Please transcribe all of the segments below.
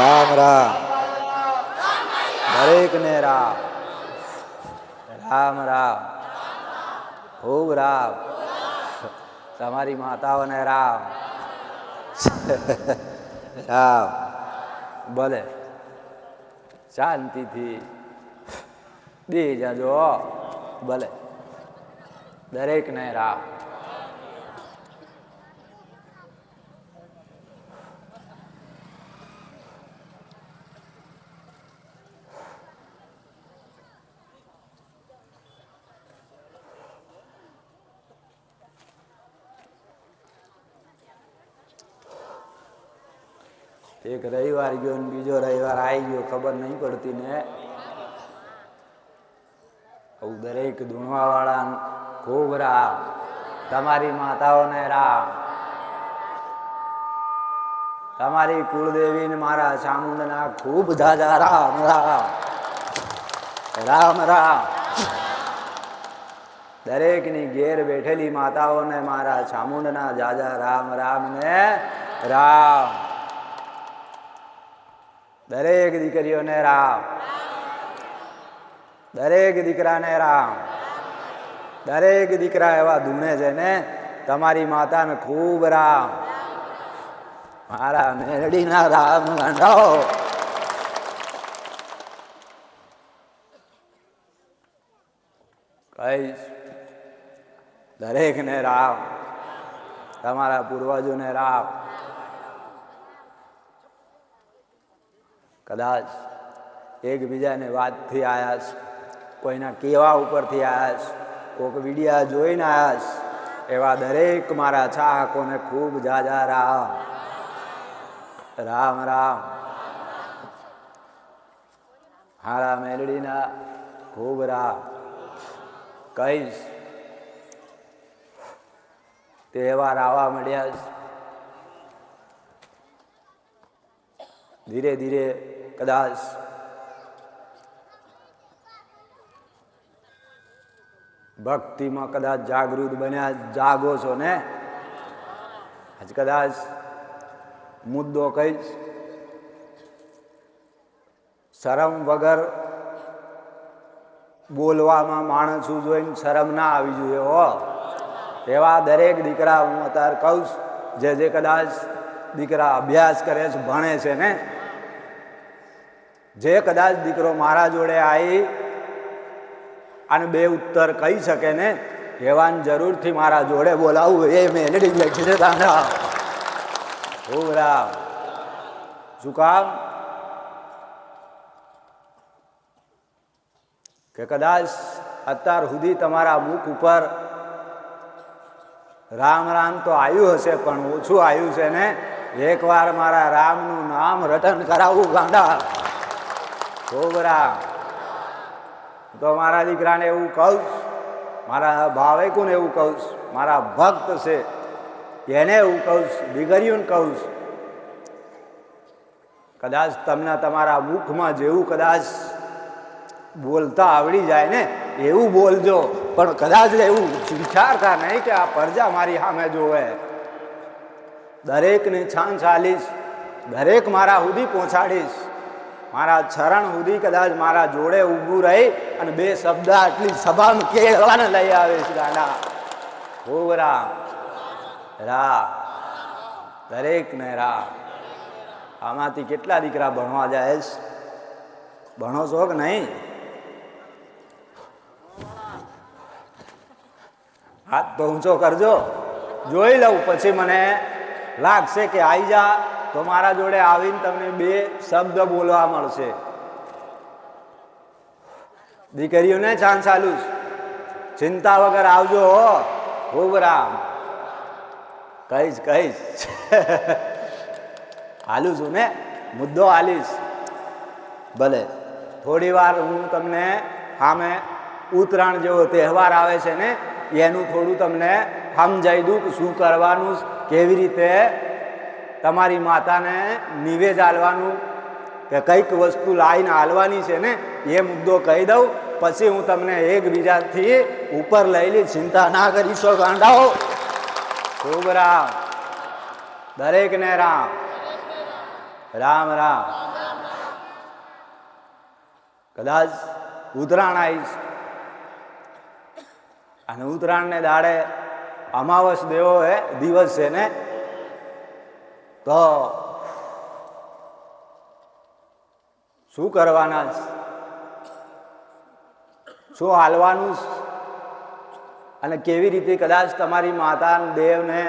રામ રામ. દરેકને રામ. રામ રામ. ખૂબ રામ. તમારી માતાઓને રામ. રામ. ભલે. શાંતિથી બે જાજો. ભલે. દરેકને રામ. એક રવિવાર ગયો ને બીજો રવિવાર આવી ગયો, ખબર નહીં પડતી ને. આવું દરેક ધૂણવાવાળા ખૂબ રામ, તમારી માતાઓને રામ. તમારી કુળદેવી ને મારા ચામુંડના ખૂબ ધાજા રામ રામ. રામ રામ. દરેકની ઘેર બેઠેલી માતાઓને મારા ચામુંડના જાજા રામ રામ ને રામ. દરેક દીકરીઓને રામ. દરેક દીકરાને રામ. દરેક દીકરા એવા ધૂણે છે ને તમારી માતાને ખૂબ રામ. મારા મેરડીના રામ ગાંડાઓ કહીશ દરેકને રામ. તમારા પૂર્વજોને રામ. કદાચ એકબીજાને વાતથી આવ્યા છે કોઈના કેવા ઉપરથી આયા છે કોઈક વિડિયા જોઈને છે એવા દરેક મારા ચાહકોને ખૂબ જાજા રામ. રામ રામ. હારા મેલડીના ખૂબ રામ. કહીશ, તહેવાર આવવા મળ્યા ધીરે ધીરે કદાચ ભક્તિમાં કદાચ જાગૃત બન્યા જાગો છો ને? આજ કદાચ મુદ્દો કહીશ. શરમ વગર બોલવામાં માણસું જોઈને શરમ ના આવી જોઈએ હો. એવા દરેક દીકરા હું અત્યારે કહું છું, જે જે કદાચ દીકરા અભ્યાસ કરે છે ભણે છે ને જે કદાચ દીકરો મારા જોડે આવી અને બે ઉત્તર કહી શકે ને એવાન જરૂરથી મારા જોડે બોલાવું. એ મેલેડી લખી છે તારા ખૂબ શું કામ? કે કદાચ અત્યાર સુધી તમારા મુખ ઉપર રામ રામ તો આવ્યું હશે, પણ ઓછું આવ્યું છે ને, એકવાર મારા રામનું નામ રટન કરાવવું ગાંડા. રામ તો મારા દીકરાને એવું કહું મારા ભાવેકુને એવું કહું મારા ભક્ત છે, એને એવું કહું દીકરીઓને કહું કદાચ તમને તમારા મુખમાં જેવું કદાચ બોલતા આવડી જાય ને, એવું બોલજો, પણ કદાચ એવું વિચારતા નહીં કે આ પરજા મારી સામે જોવે. દરેકને છાન ચાલીશ દરેક મારા સુધી પહોંચાડીશ. મારા ચરણ સુધી કદાચ મારા જોડે ઊભું રહી અને બે શબ્દ આટલી સભામાં કેળવાને લઈ આવે છે દાદા ખૂબ રામ. રા દરેકને રામ. આમાંથી કેટલા દીકરા ભણવા જાય ભણો છો કે નહીં? હાથ તો ઊંચો કરજો. જોઈ લઉં, પછી મને લાગશે કે આવી જા. તો મારા જોડે આવીને તમને બે શબ્દ બોલવા મળશે. દીકરીઓને ચાન્સ આલું. ચિંતા વગર આવજો હો. ખૂબ રામ. કહીશ કહીશ. હાલું છું ને? મુદ્દો હાલીશ. ભલે. થોડી વાર હું તમને સામે ઉત્તરાયણ જેવો તહેવાર આવે છે ને, એનું થોડું તમને સમજાવી દઉં શું કરવાનું, કેવી રીતે તમારી માતાને નિવેદ આલવાનું કે કંઈક વસ્તુ લાવીને હાલવાની છે ને, એ મુદ્દો કહી દઉં. પછી હું તમને એકબીજાથી ઉપર લઈ લી ચિંતા ના કરીશો ગાંડાઓ. ખૂબ રામ. દરેકને રામ. રામ રામ. કદાચ ઉત્તરાયણ આવીશ. અને ઉત્તરાયણને દાડે અમાવસ દેવો એ દિવસ છે ને તો શું કરવાના શું હાલવાનું? અને કેવી રીતે કદાચ તમારી માતા દેવને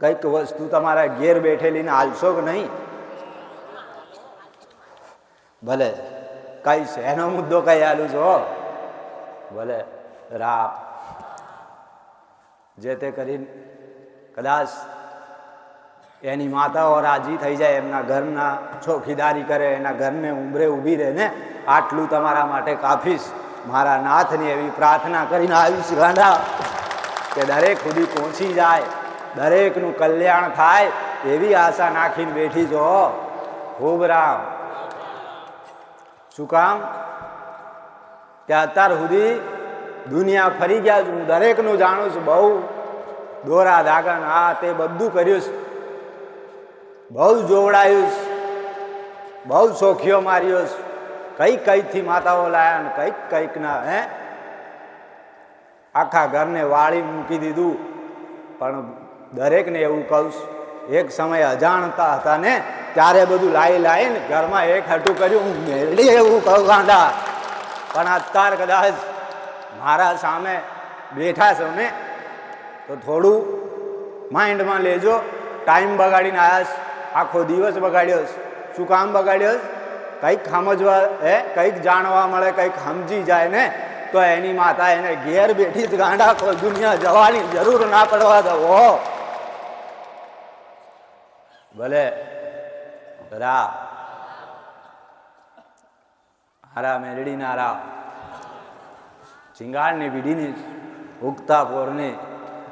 કંઈક વસ્તુ તમારા ઘેર બેઠેલીને હાલશો કે નહીં? ભલે, કઈ છે એનો મુદ્દો કઈ હાલું છો ભલે રામ જે તે કરીને કદાચ એની માતાઓ રાજી થઈ જાય, એમના ઘરના ચોકીદારી કરે, એના ઘરને ઉંબરે ઊભી રહે ને, આટલું તમારા માટે કાફીશ. મારા નાથની એવી પ્રાર્થના કરીને આવીશ, ગાંડા, કે દરેક સુધી પહોંચી જાય, દરેકનું કલ્યાણ થાય, એવી આશા નાખીને બેઠી જો ખૂબ રામ. શું કામ? કે અત્યાર સુધી દુનિયા ફરી ગયા છું, હું દરેકનું જાણું છું, બહુ દોરા ધાગણ આ તે બધું કર્યું છે. બહુ જોવડાયું બહુ સોખીઓ માર્યો છે. કઈ કઈથી માતાઓ લાયા ને કંઈક કંઈક ના, હે? આખા ઘરને વાળી મૂકી દીધું. પણ દરેકને એવું કહું એક સમય અજાણતા હતા ને, ત્યારે બધું લાઈ લાઈ ને ઘરમાં એક હટું કર્યું, હું મેળવી એવું કહું, ગાંડા. પણ અત્યાર કદાચ મારા સામે બેઠા છો ને, તો થોડું માઇન્ડમાં લેજો ટાઈમ બગાડીને આવ્યા. આખો દિવસ બગાડ્યો છે. શું કામ બગાડ્યો છે? કંઈક સમજવા, હે? કંઈક જાણવા મળે, કંઈક સમજી જાય ને, તો એની માતા એને ઘેર બેઠી જ ગાંડા દુનિયા જવાની જરૂર ના પડવા દો. ભલે. રા હારા મેરડીના રા ચિંગાળની બીડીની ઉગતા પોરની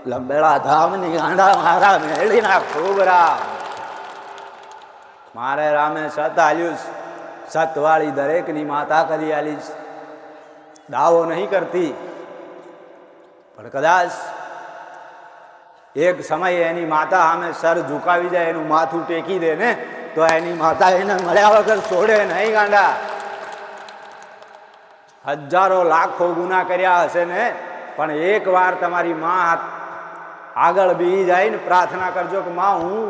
લંબેડા ધામની ગાંડા મારા મેળીના ખૂબ રામ. મારે રામે સત આલ્યું. સતવાળી દરેકની માતા કરી આલી. દાવો નહીં કરતી પણ કદાચ એક સમય એની માતા સામે સર ઝુકાવી જાય, એનું માથું ટેકી દે ને, તો એની માતા એને મળ્યા વગર છોડે નહીં ગાંડા હજારો લાખો ગુના કર્યા હશે ને, પણ એક વાર તમારી માં આગળ બી જાય ને પ્રાર્થના કરજો કે, માં, હું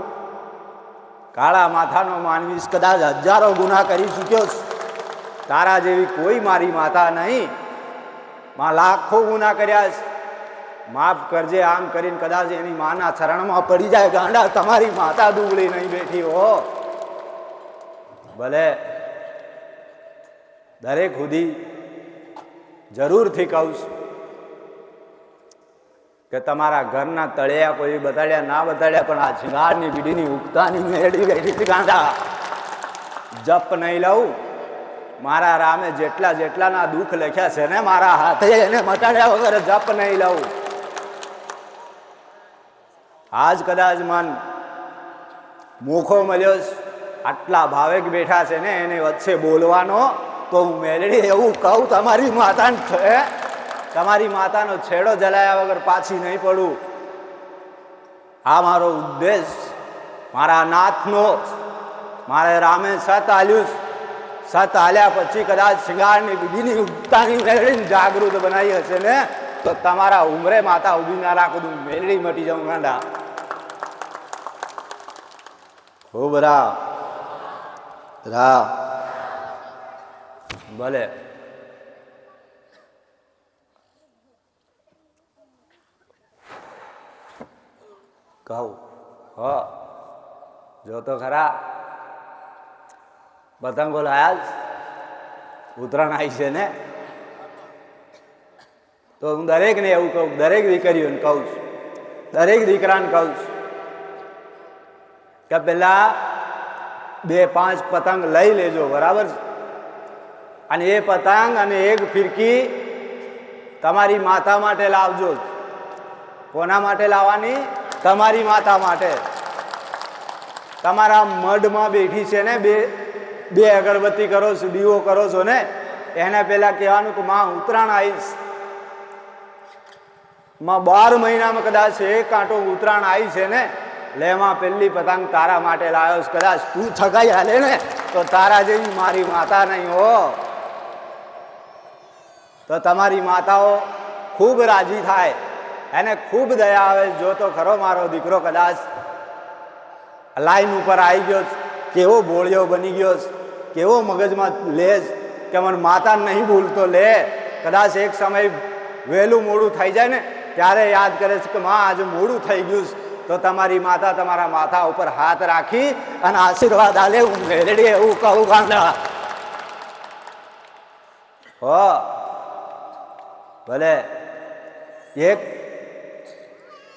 કાળા માથાનો માનવીશ કદાચ હજારો ગુના કરી ચૂક્યો છું. તારા જેવી કોઈ મારી માતા નહીં. માં લાખો ગુના કર્યા છે. માફ કરજે આમ કરીને કદાચ એની માના ચરણમાં પડી જાય. ગાંડા, તમારી માતા દુબળી નહીં બેઠી હો. ભલે દરેક સુધી જરૂરથી કહું છું. કે તમારા ઘરના તળિયા કોઈ બતાડ્યા, ના બતાડ્યા, પણ આ શિંગારની બીડીની ઉગતાની મેળી ગઈ ગાંધા. જપ નહીં લઉં. મારા રામે જેટલા જેટલાના દુઃખ લખ્યા છે ને મારા હાથે એને મટાડ્યા વગર જપ નહીં લઉં. આજ કદાચ મન મોખો મળ્યો આટલા ભાવેક બેઠા છે ને એને વચ્ચે બોલવાનો, તો હું મેળડી એવું કહું તમારી માતાને છે તમારી માતાનો છેડો જલાયા વગર પાછી નહીં પડું. આ મારો ઉદ્દેશ, મારા નાથનો મારે રામે સત આલ્યું સત આલ્યા પછી કદાચ શિંગારની બીજીની ઉગતાની મેળવીને જાગૃત બનાવી હશે ને, તો તમારા ઉમરે માતા ઊભી ના રાખું તો મેળવી મટી જાઉં ગાંડા. ખૂબ રા ભલે. કહું. હ. જો તો ખરા. પતંગો લાયા જ. ઉત્તરાયણ આવી છે ને? તો હું દરેકને એવું કહું, દરેક દીકરીઓને કહું છું. દરેક દીકરાને કહું છું કે પહેલાં બે પાંચ પતંગ લઈ લેજો, બરાબર છે? અને એ પતંગ અને એક ફિરકી તમારી માતા માટે લાવજો કોના માટે લાવવાની? તમારી માતા માટે. તમારા મઢમાં બેઠી છે ને, બે બે અગરબત્તી કરો છો દીવો કરો છો ને, એને પહેલા કહેવાનું કે માં, ઉત્તરાયણ આવીશ. માં, બાર મહિનામાં કદાચ એક કાંટો ઉત્તરાયણ આવી છે ને, લે પેલી પતંગ તારા માટે લાવ્યો છે. કદાચ તું થકાઈ હાલે ને, તો તારા જેવી મારી માતા નહીં હો. તો તમારી માતાઓ ખૂબ રાજી થાય. એને ખૂબ દયા આવે જો તો ખરો મારો દીકરો કદાચ લાઈન ઉપર આવી ગયો કેવો બોળિયો બની ગયો કેવો મગજમાં લે કે મને માતા નહીં ભૂલતો લે. કદાચ એક સમય વહેલું મોડું થઈ જાય ને, ત્યારે યાદ કરે છે કે માં, આજે મોડું થઈ ગયું તો તમારી માતા તમારા માથા ઉપર હાથ રાખી અને આશીર્વાદ આલે. હું મેળડી એવું કહું ગાંડા. હો, ભલે એક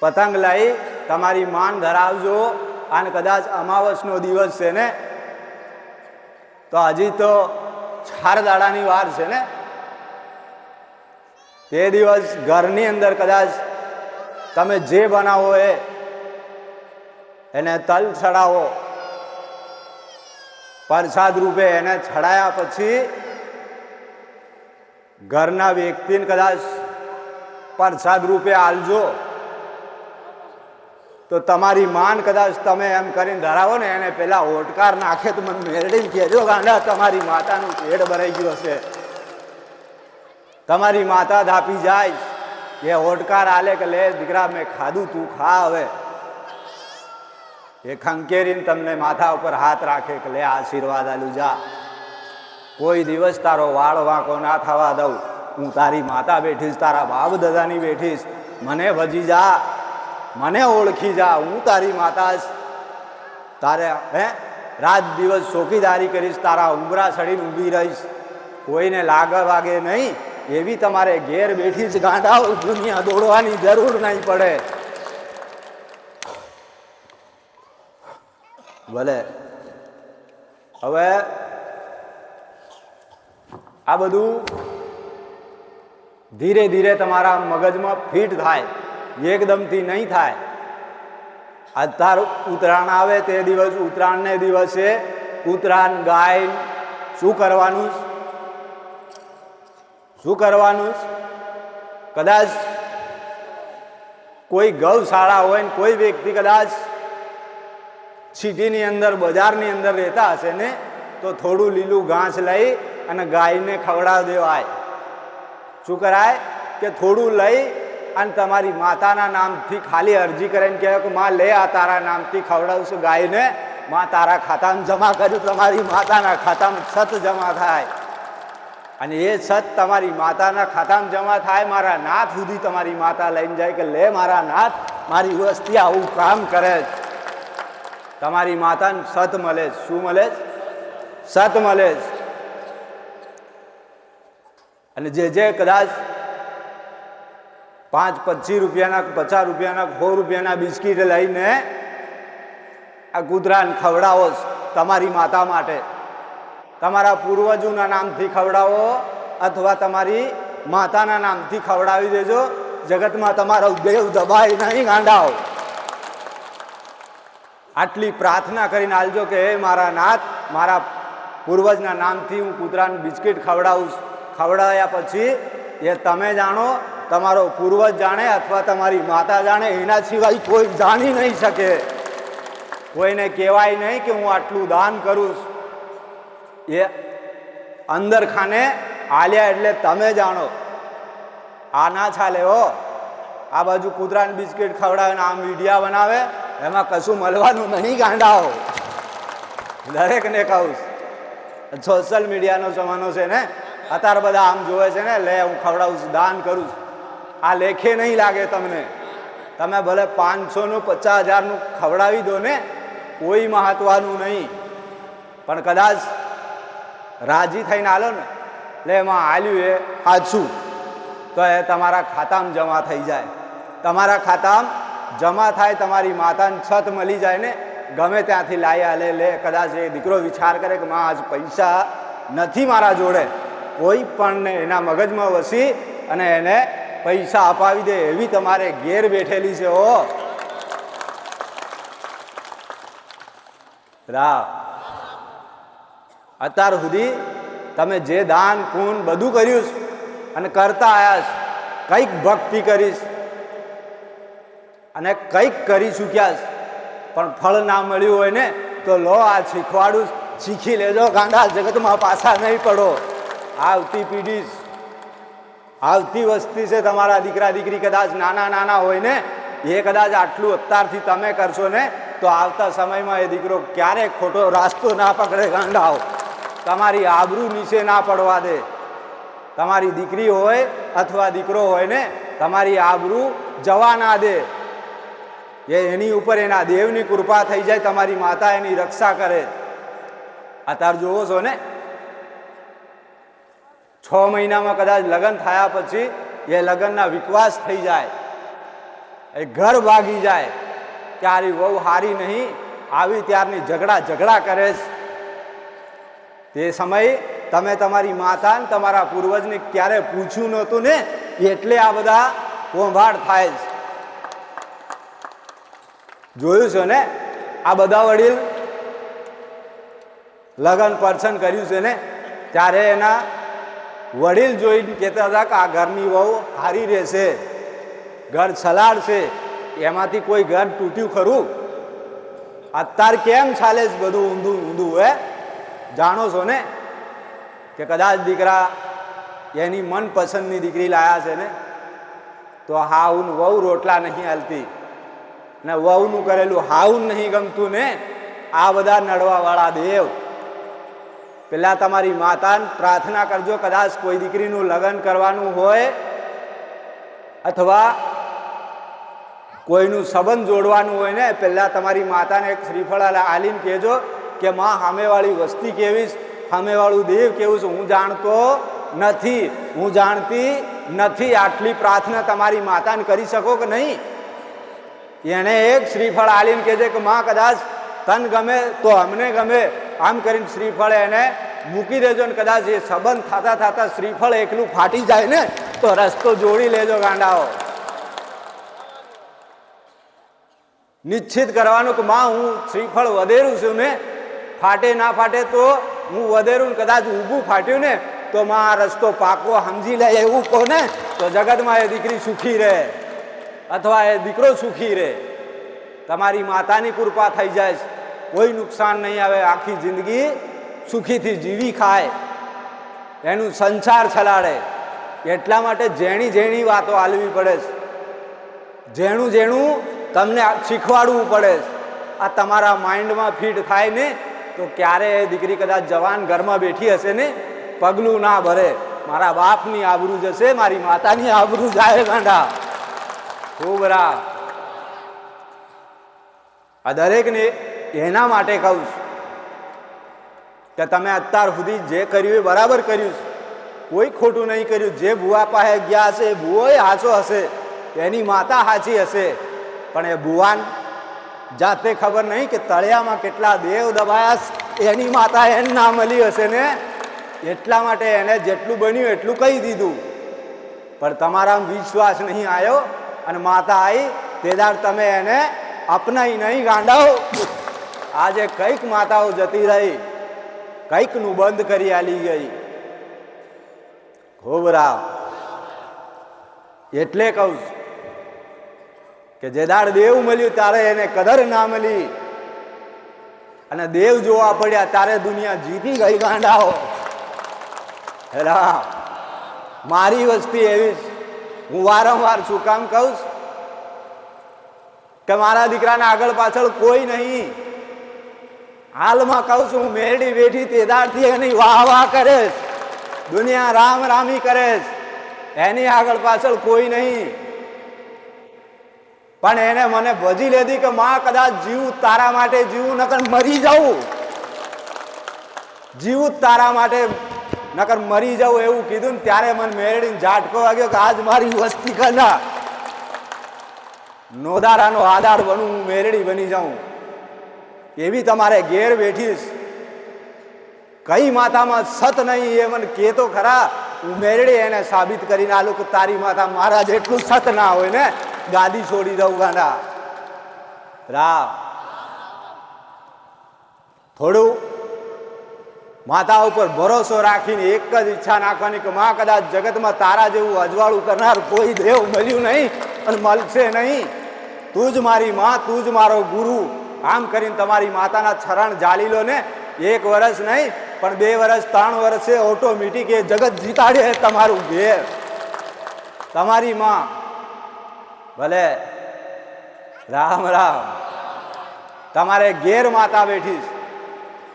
પતંગ લઈ તમારી માન ધરાવજો. અને કદાચ અમાવસનો દિવસ છે ને, તો હજી તો ચાર દાડાની વાર છે ને. તે દિવસ ઘરની અંદર કદાચ તમે જે બનાવો એ, એને તલ ચડાવો. પ્રસાદ રૂપે એને ચડાયા પછી ઘરના વ્યક્તિને કદાચ પ્રસાદ રૂપે આલજો. તો તમારી માન કદાચ તમે એમ કરીને ધરાવો ને, એને પેલા ઓટકાર નાખે તો મને મેરડીને કહેજો, ગાંડા, તમારી માતાનું પેટ ભરાઈ ગયું હશે. તમારી માતા ધાપી જાય એ ઓટકાર આલે કે લે, દીકરા, મેં ખાધું, તું ખા હવે. એ ખંકેરીને તમને માથા ઉપર હાથ રાખે કે લે, આશીર્વાદ આલું, જા. કોઈ દિવસ તારો વાળ વાંકો ના થવા દઉં. હું તારી માતા બેઠીશ, તારા બાપ દાદાની બેઠીશ. મને ભજી જા. મને ઓળખી જા, હું તારી માતા તારે, હે? રાત દિવસ ચોકીદારી કરીશ, તારા ઉમરા સડીને ઊભી રહીશ. કોઈને લાગે વાગે નહીં, એવી તમારે ઘેર બેઠી જ ગાંડાઓ દુનિયા દોડવાની જરૂર નહીં પડે. ભલે. હવે આ બધું ધીરે ધીરે તમારા મગજમાં ફિટ થાય. એકદમથી નહીં થાય અત્યાર ઉત્તરાયણ આવે તે દિવસ, ઉત્તરાયણને દિવસે ઉત્તરાયણ ગાય શું કરવાનું? શું કરવાનું? કદાચ કોઈ ગૌશાળા હોય ને કોઈ વ્યક્તિ કદાચ સિટીની અંદર, બજારની અંદર રહેતા હશે ને, તો થોડું લીલું ઘાસ લઈ અને ગાયને ખવડાવી દેવાય શું કરાય કે થોડું લઈ અને તમારી માતાના નામથી ખાલી અરજી કરીને કહેવાય કે માં, લે આ તારા નામથી ખવડાવશું ગાયને માં તારા ખાતામાં જમા કર્યું, તમારી માતાના ખાતામાં છત જમા થાય અને એ છત તમારી માતાના ખાતામાં જમા થાય, મારા નાથ સુધી તમારી માતા લઈને જાય કે લે મારા નાથ, મારી વસ્તી આવું કામ કરે છે તમારી માતાને સત મળે છે. શું મળે છે? સત મળે જ અને જે જે કદાચ પાંચ, પચીસ રૂપિયાના, પચાસ રૂપિયાના, સો રૂપિયાના બિસ્કીટ લઈને આ કૂતરાને ખવડાવો તમારી માતા માટે. તમારા પૂર્વજોના નામથી ખવડાવો અથવા તમારી માતાના નામથી ખવડાવી દેજો. જગતમાં તમારો દેવ દબાઈ નહીં, ગાંડાઓ. આટલી પ્રાર્થના કરીને આલજો કે, હે મારા નાથ, મારા પૂર્વજના નામથી હું કૂતરાને બિસ્કિટ ખવડાવું ખવડાવ્યા પછી એ તમે જાણો તમારો પૂર્વજ જાણે અથવા તમારી માતા જાણે, એના સિવાય કોઈ જાણી નહીં શકે. કોઈને કહેવાય નહીં કે હું આટલું દાન કરું એ અંદર ખાને આલ્યા એટલે તમે જાણો. આ ના ચાલે હો. આ બાજુ કૂતરાને બિસ્કિટ ખવડાવે આમ વિડીયા બનાવે, એમાં કશું મળવાનું નહીં ગાંડાઓ. દરેકને કહું સોશિયલ મીડિયાનો જમાનો છે ને, અત્યારે બધા આમ જોવે છે ને, લે, હું ખવડાવું છું, દાન કરું છું. આ લેખે નહીં લાગે તમને. તમે ભલે પાંચસોનું પચાસ હજારનું ખવડાવી દો ને, કોઈ મહત્વનું નહીં. પણ કદાચ રાજી થઈને આલો ને એટલે એમાં આલ્યું એ સાચું તો એ તમારા ખાતામાં જમા થઈ જાય. તમારા ખાતામાં જમા થાય, તમારી માતાને છત મળી જાય ને, ગમે ત્યાંથી લાવી આલે, લે, કદાચ એ દીકરો વિચાર કરે કે માં, આજ પૈસા નથી મારા જોડે. કોઈ પણ એના મગજમાં વસી અને એને પૈસા અપાવી દે એવી તમારે ઘેર બેઠેલી છે ઓ રાવ અત્યાર સુધી તમે જે દાન, પૂન બધું કર્યું છે અને કરતા આવ્યા છે, કંઈક ભક્તિ કરીશ અને કંઈક કરી ચૂક્યા છે, પણ ફળ ના મળ્યું હોય ને, તો લો આ શીખવાડું, શીખી લેજો, ગાંડા જગતમાં પાછા નહીં પડો. આવતી પેઢી આવતી વસ્તી છે તમારા દીકરા દીકરી કદાચ નાના નાના હોય ને, એ કદાચ આટલું અત્યારથી તમે કરશો ને, તો આવતા સમયમાં એ દીકરો ક્યારેક ખોટો રાસ્તો ના પકડે ગાંડાઓ. તમારી આબરૂ નીચે ના પડવા દે. તમારી દીકરી હોય અથવા દીકરો હોય ને, તમારી આબરૂ જવા ના દે. એ એની ઉપર એના દેવની કૃપા થઈ જાય, તમારી માતા એની રક્ષા કરે. અત્યારે જોવો છો ને છ મહિનામાં કદાચ લગ્ન થયા પછી એ લગ્નના વિકવાસ થઈ જાય. એ ઘર ભાગી જાય ત્યારે વહુ હારી નહીં, આવી ત્યારની ઝઘડા ઝઘડા કરે તે સમયે તમે તમારી માતા ને તમારા પૂર્વજને ક્યારે પૂછ્યું નહોતું ને, એટલે આ બધા કોંભાડ થાય છે જોયું છે ને? આ બધા વડીલ લગ્ન પરછન કર્યું છે ને, ત્યારે એના વડીલ જોઈને કહેતા હતા કે આ ઘરની વહુ હારી રહેશે, ઘર છલાડશે, એમાંથી કોઈ ઘર તૂટ્યું ખરું? અત્યારે કેમ ચાલે છે બધું ઊંધું ઊંધું, હે? જાણો છો ને? કે કદાચ દીકરા એની મનપસંદની દીકરી લાયા છે ને? તો હાઉન વહુ રોટલા નહીં હાલતી. ને વહુનું કરેલું હાઉન નહીં ગમતું ને? આ બધા નડવાવાળા દેવ. પેલા તમારી માતાને પ્રાર્થના કરજો, કદાચ કોઈ દીકરીનું લગ્ન કરવાનું હોય અથવા કોઈનું સંબંધ જોડવાનું હોય ને પહેલાં તમારી માતાને એક શ્રીફળ આલીને કહેજો કે, માં, સામેવાળી વસ્તી કેવી સામેવાળું દેવ કેવું છે? હું જાણતો નથી, હું જાણતી નથી. આટલી પ્રાર્થના તમારી માતાને કરી શકો કે નહીં? એણે એક શ્રીફળ આલીને કહેજે કે, માં, કદાચ તન ગમે તો અમને ગમે. આમ કરીને શ્રીફળ એને મૂકી દેજો ને કદાચ એ સંબંધ થતા થતા શ્રીફળ એકલું ફાટી જાય ને, તો રસ્તો જોડી લેજો ગાંડાઓ નિશ્ચિત કરવાનું કે માં, હું શ્રીફળ વધેરું છું ને, ફાટે ના ફાટે તો હું વધેરું કદાચ ઊભું ફાટ્યું ને, તો માં આ રસ્તો પાકો સમજી લે એવું કહો ને, તો જગતમાં એ દીકરી સુખી રહે, અથવા એ દીકરો સુખી રહે તમારી માતાની કૃપા થઈ જાય છે. કોઈ નુકસાન નહીં આવે, આખી જિંદગી સુખીથી જીવી ખાય. એનું સંસાર છલાડે. એટલા માટે ઝેણી ઝેણી વાતો આલવી પડે છે. ઝેણું ઝેણું તમને શીખવાડવું પડે છે. આ તમારા માઇન્ડમાં ફિટ થાય ને, તો ક્યારે એ દીકરી કદાચ જવાન ઘરમાં બેઠી હશે ને, પગલું ના ભરે. મારા બાપની આબરૂ જશે, મારી માતાની આબરૂ જાય ગાંડા ખૂબ રા આ દરેકને એના માટે કહું છું કે તમે અત્યાર સુધી જે કર્યું એ બરાબર કર્યું છે. કોઈ ખોટું નહીં કર્યું. જે ભુવા પાસે ગયા હશે એ ભુવોય હાચો હશે. એની માતા હાચી હશે. પણ એ ભુવાન જાતે ખબર નહીં કે તળિયામાં કેટલા દેવ દબાયા એની માતા એને ના મળી હશે ને. એટલા માટે એને જેટલું બન્યું એટલું કહી દીધું. પણ તમારામાં વિશ્વાસ નહીં આવ્યો અને માતા આવી. તેદાર તમે એને અપનાઈ નહીં ગાંડાઓ આજે કંઈક માતાઓ જતી રહી. કઈકનું બંધ કરી આલી ગઈ. ખોબરા એટલે કહું કે જે દાડ દેવ મળ્યું ત્યારે એને કદર ના મળી. અને દેવ જોવા પડ્યા ત્યારે દુનિયા જીતી ગઈ ગાંડાઓ. હેરા મારી વસ્તી એવી હું વારંવાર શું કામ કહું કે મારા દીકરાના આગળ પાછળ કોઈ નહીં. હાલમાં કહું છું મેરડી બેઠી તેદારથી એની વાહ વાહ કરે દુનિયા રામ રામી કરે એની આગળ પાછળ કોઈ નહીં. પણ એને મને ભજી લીધી કે માં કદાચ જીવું તારા માટે જીવું, નકર મરી જીવું જ તારા માટે, નકર મરી જાઉં એવું કીધું ને ત્યારે મને મેરડીને ઝાટકો વાગ્યો કે આજ મારી વસ્તી કરના. નોદારાનો આધાર બનવું મેરડી બની જાઉં. એવી તમારે ઘેર બેઠીશ કઈ માતામાં સત નહીં એ મને કે તો ખરા ઉમેરડે એને સાબિત કરીને આ લોકો તારી માતા મારા જેટલું સત ના હોય ને, ગાદી છોડી દઉં ગાંડા. રામ. થોડું માતા ઉપર ભરોસો રાખીને એક જ ઈચ્છા નાખવાની કે માં કદાચ જગતમાં તારા જેવું અજવાળું કરનાર કોઈ દેવ મળ્યું નહીં અને મળશે નહીં. તું જ મારી માં, તું જ મારો ગુરુ. આમ કરીને તમારી માતાના છરણ જાળી લો ને એક વર્ષ નહીં, પણ બે વર્ષ ત્રણ વર્ષે ઓટોમેટિક એ જગત જીતાડે તમારું ઘેર તમારી માં, ભલે, રામ રામ, તમારે ઘેર માતા બેઠી છે.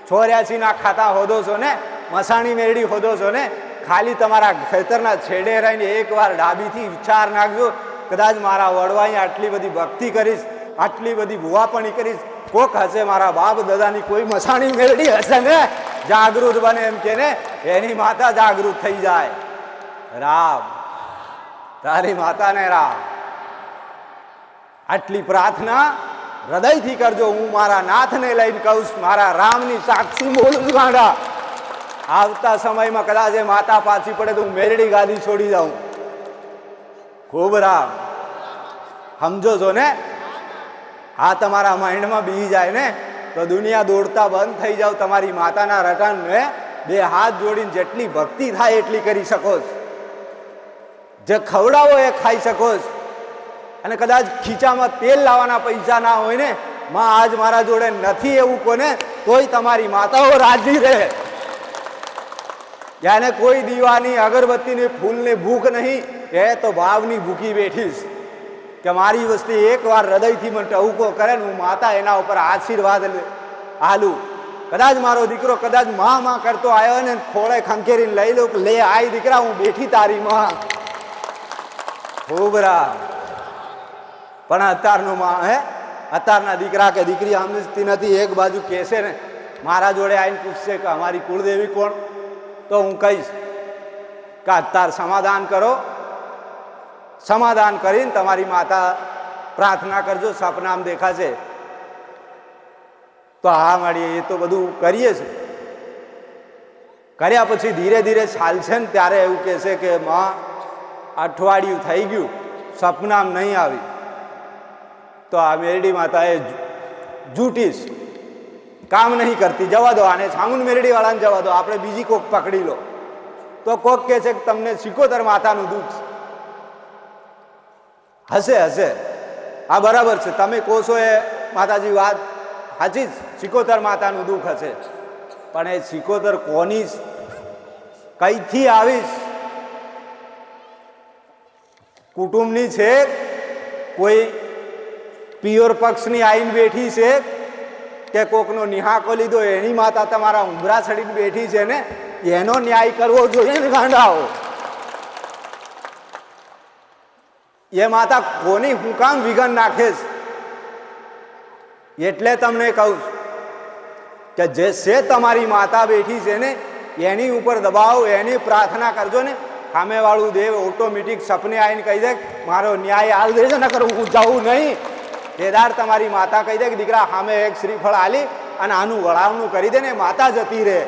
ચોર્યાસી ના ખાતા હોદો છો ને, મસાણી મેરડી હોદો છો ને, ખાલી તમારા ખેતરના છેડે રહીને એકવાર ડાબીથી વિચાર નાખજો, કદાચ મારા વડવાઈ આટલી બધી ભક્તિ કરીશ, આટલી બધી ભુવાપણી કરીશ કોક હશે મારા બાપ દાદાની કોઈ મસાણી મેળડી હશે ને જાગૃત બને એમ કે ને એની માતા જાગૃત થઈ જાય. રામ. તારી માતાને રામ. આટલી પ્રાર્થના હૃદયથી કરજો. હું મારા નાથને લઈને કહું છું, મારા રામની સાક્ષી બોલું ગાંડા. આવતા સમયમાં કદાચ માતા પાછી પડે તો હું મેરડી ગાદી છોડી જાઉં. ખૂબ રામ. સમજો છો ને? આ તમારા માઇન્ડમાં બી જાય ને, તો દુનિયા દોડતા બંધ થઈ જાઓ તમારી માતાના રટનને બે હાથ જોડીને જેટલી ભક્તિ થાય એટલી કરી શકો જે ખવડાવો એ ખાઈ શકો અને કદાચ ખીચામાં તેલ લાવવાના પૈસા ના હોય ને, માં આજ મારા જોડે નથી એવું કોને, તોય તમારી માતાઓ રાજી રહે. યાને કોઈ દીવાની અગરબત્તીની ફૂલની ભૂખ નહીં, એ તો ભાવની ભૂકી બેઠીશ કે મારી વસ્તી એકવાર હૃદયથી મને ટહુકો કરે ને હું માતા એના ઉપર આશીર્વાદ લે- આલું. કદાચ મારો દીકરો કદાચમાં માં કરતો આવ્યો ને ખોળે ખંખેરીને લઈ લો લે આઈ દીકરા, હું બેઠી તારી માં. ખૂબ પણ અત્યારનું માં હે? અત્યારના દીકરા કે દીકરી સમજતી નથી, એક બાજુ કહેશે ને, મારા જોડે આવીને પૂછશે કે અમારી કુળદેવી કોણ? તો હું કહીશ કે અત્યાર સમાધાન કરો. સમાધાન કરીને તમારી માતા પ્રાર્થના કરજો, સપનામ દેખાશે. તો હા, મળીએ, એ તો બધું કરીએ છે કર્યા પછી ધીરે ધીરે ચાલશે ને ત્યારે એવું કહેશે કે, માં, અઠવાડિયું થઈ ગયું, સપનામ નહીં આવી. તો આ મેરડી માતાએ જૂટીશ કામ નહીં કરતી. જવા દો, આને સામુન મેરડીવાળાને જવા દો. આપણે બીજી કોક પકડી લો. તો કોક કહે છે કે, તમને સિકોતર માતાનું દુઃખ. હશે હશે. આ બરાબર છે. તમે કહો છો એ માતાજી વાત સાચી જ. સિકોતર માતાનું દુઃખ હશે. પણ એ સિકોતર કોની કઈથી આવીશ? કુટુંબની છે? કોઈ પિયોર પક્ષની આઈન બેઠી છે? કે કોકનો નિહાકો લીધો? એની માતા તમારા ઉંબરા ચડીને બેઠી છે ને? એનો ન્યાય કરવો જોઈએ ને ગાંડાઓ. એ માતા કોની હું કામ વિઘન નાખે છે? એટલે તમને કહું કે જે છે તમારી માતા બેઠી છે ને, એની ઉપર દબાવ, એની પ્રાર્થના કરજો ને. સામેવાળું દેવ ઓટોમેટિક સપને આવીને કહી દે મારો ન્યાય હાલ છે, નકર હું જાઉં નહીં. કેદાર તમારી માતા કહી દે કે, દીકરા, સામે એક શ્રીફળ આલી અને આનું વળાવણું કરી દે ને, માતા જતી રહે.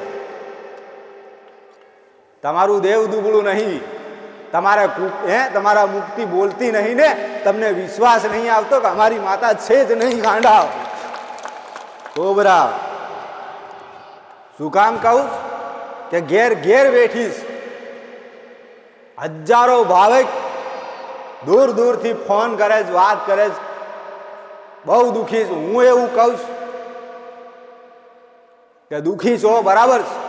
તમારું દેવ દુબળું નહીં. તમારે હે, તમારા મુક્તિ બોલતી નહીં ને, તમને વિશ્વાસ નહીં આવતો કે અમારી માતા છે જ નહીં ગાંડા. કોબરા. શું કામ કહું? કે ઘેર ઘેર બેઠીશ. હજારો ભાવિક દૂર દૂરથી ફોન કરે છે, વાત કરે છે. બહુ દુઃખી છું. હું એવું કહું છું કે દુઃખી છો, બરાબર છે.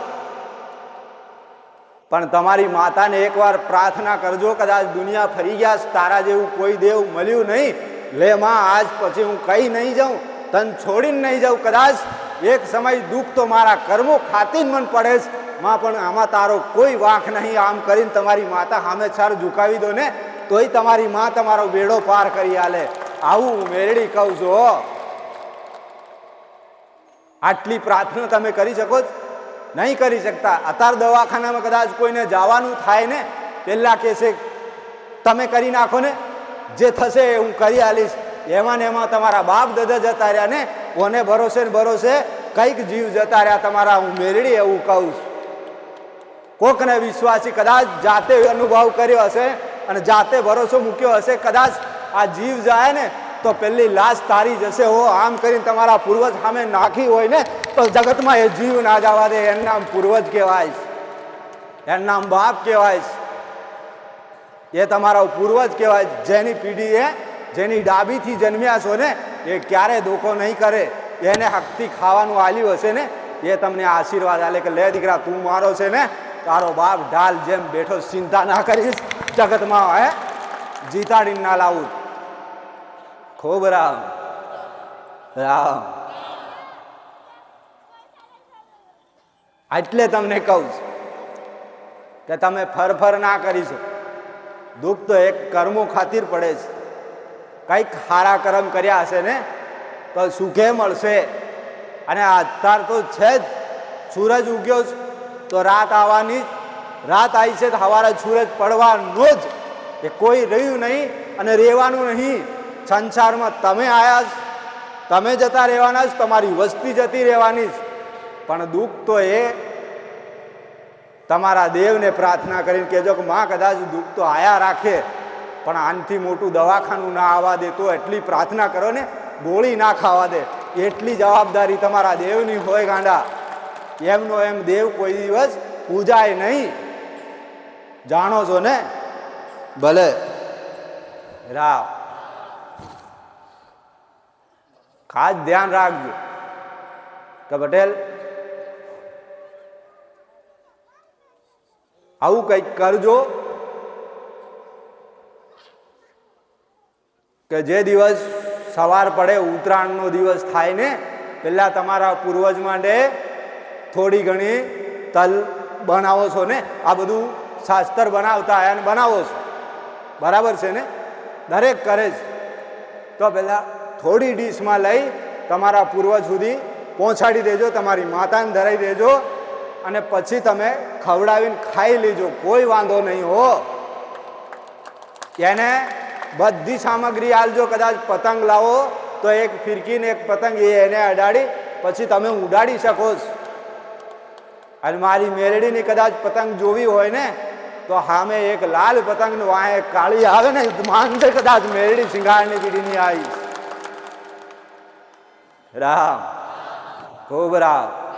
પણ તમારી માતાને એકવાર પ્રાર્થના કરજો, કદાચ દુનિયા ફરી ગયા તારા જેવું કોઈ દેવ મળ્યું નહીં લે માં, આજ પછી હું કઈ નહીં જાઉં, તન છોડીને નહીં જાઉં, કદાચ એક સમય દુઃખ તો મારા કર્મો ખાતી જ મન પડે છે માં, પણ આમાં તારો કોઈ વાંક નહીં, આમ કરીને તમારી માતા સામે ઝુકાવી દો ને, તોય તમારી માં તમારો બેડો પાર કરી આલે આવું હું મેરડી કહું છું. આટલી પ્રાર્થના તમે કરી શકો છો? નહીં કરી શકતા. અત્યારે દવાખાનામાં કદાચ કોઈને જવાનું થાય ને પહેલાં કહેશે તમે કરી નાખો ને, જે થશે એ હું કરી આલીશ. એમાં ને એમાં તમારા બાપ દાદા જતા રહ્યા ને, કોને ભરોસે ને ભરોસે કંઈક જીવ જતા રહ્યા તમારા, હું મેળડી એવું કહું છું. કોકને વિશ્વાસી કદાચ જાતે અનુભવ કર્યો હશે અને જાતે ભરોસો મૂક્યો હશે, કદાચ આ જીવ જાય ને તો પેલી લાશ તારી જશે. હો, આમ કરીને તમારા પૂર્વજ સામે નાખી હોય ને, તો જગતમાં એ જીવ ના જવા દે. એનું નામ પૂર્વજ કહેવાય. એનું નામ બાપ કહેવાય. એ તમારો પૂર્વજ કહેવાય. જેની પીઢી એ જેની ડાબીથી જન્મ્યા છો ને, એ ક્યારે દુઃખો નહીં કરે. એને હકથી ખાવાનું આલ્યું હશે ને, એ તમને આશીર્વાદ આલે કે, લે દીકરા, તું મારો છે ને, તારો બાપ ઢાલ જેમ બેઠો ચિંતા ના કરીશ. જગતમાં, હે જીતાડીને ના લાવું. ખૂબ રામ. રામ. એટલે તમને કહું છું કે તમે ફરફર ના કરી છો દુઃખ તો એક કર્મો ખાतिर પડે છે. કંઈક સારા કર્મ કર્યા હશે ને તો સુખે મળશે. અને અત્યાર તો છે જ. સૂરજ ઉગ્યો છે, તો રાત આવવાની. રાત આવી છે તો સવારે સૂરજ પડવાનો જ. એ કોઈ રહ્યું નહીં અને રહેવાનું નહીં. સંસારમાં તમે આયા જ, તમે જતા રહેવાના જ, તમારી વસ્તી જતી રહેવાની જ. પણ દુઃખ તો એ, તમારા દેવને પ્રાર્થના કરીને કહેજો કે માં કદાચ દુઃખ તો આયા રાખે, પણ આનથી મોટું દવાખાનું ના આવવા દે તો એટલી પ્રાર્થના કરો ને, ગોળી ના ખાવા દે. એટલી જવાબદારી તમારા દેવની હોય ગાંડા. એમનો એમ દેવ કોઈ દિવસ પૂજાય નહીં. જાણો છો ને? ભલે. રાવ ખાસ ધ્યાન રાખજો. કે પટેલ, આવું કંઈક કરજો કે જે દિવસ સવાર પડે, ઉત્તરાયણનો દિવસ થાય ને, પહેલાં તમારા પૂર્વજ માટે થોડી ઘણી તલ બનાવો છો ને, આ બધું શાસ્ત્ર બનાવતા અને બનાવો છો. બરાબર છે ને? દરેક કરે છે તો પહેલાં થોડી ડીશમાં લઈ તમારા પૂર્વજ સુધી પહોંચાડી દેજો, તમારી માતાને ધરાઈ દેજો અને પછી તમે ખવડાવીને ખાઈ લેજો, કોઈ વાંધો નહીં હો. એને બધી સામગ્રી આલજો, કદાચ પતંગ લાવો તો એક ફિરકીને એક પતંગ એ એને અડાડી, પછી તમે ઉડાડી શકો અને મારી મેરડીની કદાચ પતંગ જોવી હોય ને, તો સામે એક લાલ પતંગ વાંહે કાળી આવે ને માનશે કદાચ મેરડી સિંગારની પીડીની આવી રામ ખૂબ રામ.